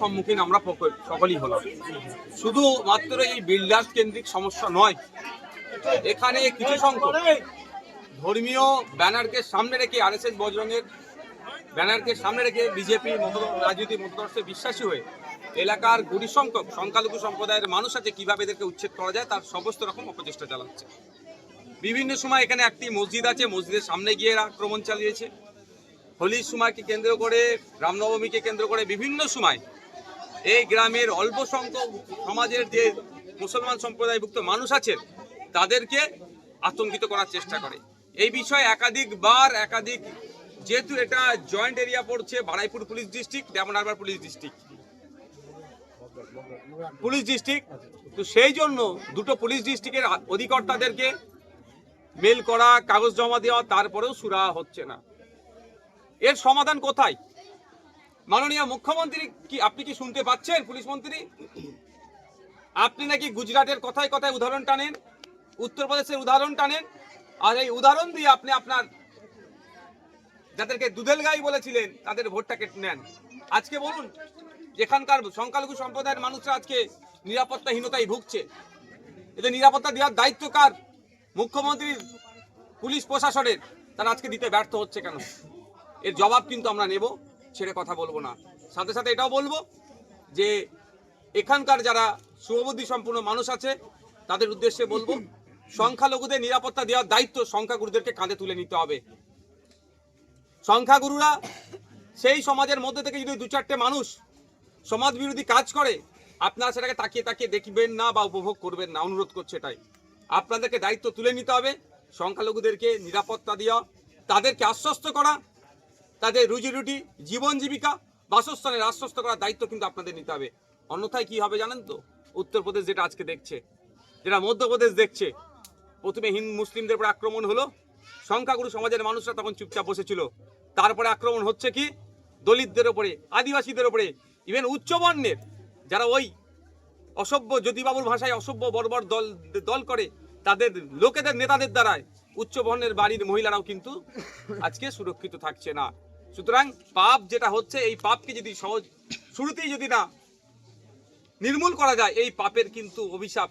সম্মুখীন আমরা সকলেই হলাম। শুধু মাত্র এই বিল্ডার্স কেন্দ্রিক সমস্যা নয়, এখানে কিছু সংখ্যক ধর্মীয় ব্যানারকে সামনে রেখে আরএসএস বজরঙের ব্যানারকে সামনে রেখে বিজেপি রাজনীতি মতদর্শে বিশ্বাসী হয়ে এলাকার গুড়ি সংখ্যক সংখ্যালঘু সম্প্রদায়ের মানুষ আছে, কীভাবে এদেরকে উচ্ছেদ করা যায়, তার সমস্ত রকম অপচেষ্টা চালাচ্ছে। বিভিন্ন সময় এখানে একটি মসজিদ আছে, মসজিদের সামনে গিয়ে আক্রমণ চালিয়েছে। হোলির সময়কে কেন্দ্র করে, রামনবমীকে কেন্দ্র করে বিভিন্ন সময় এই গ্রামের অল্প সংখ্যক সমাজের যে মুসলমান সম্প্রদায়ভুক্ত মানুষ আছেন, তাদেরকে আতঙ্কিত করার চেষ্টা করে। এই বিষয়ে একাধিকবার, একাধিক যেহেতু এটা জয়েন্ট এরিয়া পড়ছে Baruipur police district Diamond Harbour police district. Police district, তো সেই জন্য দুটো পুলিশ ডিস্ট্রিক্টের অধিকর্তাদেরকে মেল করা, কাগজ জমা দেওয়া, তারপরেও সুরা হচ্ছে না। এর সমাধান কোথায়? মাননীয় মুখ্যমন্ত্রী কি, আপনি কি শুনতে পাচ্ছেন, পুলিশ মন্ত্রী? আপনি নাকি গুজরাটের কথায় কথায় উদাহরণ টানেন, উত্তরপ্রদেশের উদাহরণ টানেন, আর এই উদাহরণ দিয়ে আপনি আপনার যাদেরকে দুধেল গাই বলেছিলেন, তাদের ভোটটা কেটে নেন। আজকে বলুন, যেখানকার সংখ্যালঘু সম্প্রদায়ের মানুষরা আজকে নিরাপত্তাহীনতায় ভুগছে। এদের নিরাপত্তা দেওয়ার দায়িত্ব কার? মুখ্যমন্ত্রীর পুলিশ প্রশাসনের। তারা আজকে দিতে ব্যর্থ হচ্ছে কেন? এর জবাব কিন্তু আমরা নেব। ছেড়ে কথা বলব না। সাথে সাথে এটাও বলব যে, এখানকার যারা শুভবুদ্ধি সম্পূর্ণ মানুষ আছে, তাদের উদ্দেশ্যে বলব, সংখ্যালঘুদের নিরাপত্তা দেওয়ার দায়িত্ব সংখ্যাগুরুদেরকে কাঁধে তুলে নিতে হবে। সংখ্যাগুরুরা সেই সমাজের মধ্যে থেকে যদি দু চারটে মানুষ সমাজ বিরোধী কাজ করে, আপনারা সেটাকে তাকিয়ে তাকিয়ে দেখবেন না বা উপভোগ করবেন না, অনুরোধ করছে এটাই। আপনাদেরকে দায়িত্ব তুলে নিতে হবে, সংখ্যালঘুদেরকে নিরাপত্তা দেওয়া, তাদেরকে আশ্বস্ত করা তাদের রুজি রুটি, জীবন জীবিকা বাসস্থানের আশ্বস্ত করার দায়িত্ব কিন্তু আপনাদের নিতে হবে। অন্যথায় কি হবে জানেন তো? উত্তরপ্রদেশ যেটা আজকে দেখছে, যেটা মধ্যপ্রদেশ দেখছে, প্রথমে হিন্দু মুসলিমদের উপর আক্রমণ হলো, সংখ্যাগুরু সমাজের মানুষরা তখন চুপচাপ বসেছিল। তারপরে আক্রমণ হচ্ছে কি? দলিতদের ওপরে আদিবাসীদের ওপরে ইভেন উচ্চবর্ণের, যারা ওই অসভ্য জ্যোতিবাবুর ভাষায় অসভ্য বর্বর দল দল করে, তাদের, লোকেদের, নেতাদের দ্বারায় উচ্চবর্ণের বাড়ির মহিলারাও কিন্তু আজকে সুরক্ষিত থাকছে না। সুতরাং পাপ যেটা হচ্ছে, এই পাপকে যদি সহজ, শুরুতেই যদি না নির্মূল করা যায়, এই পাপের কিন্তু অভিশাপ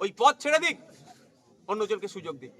ওই পথ ছেড়ে দিক অন্যজনকে সুযোগ দিক।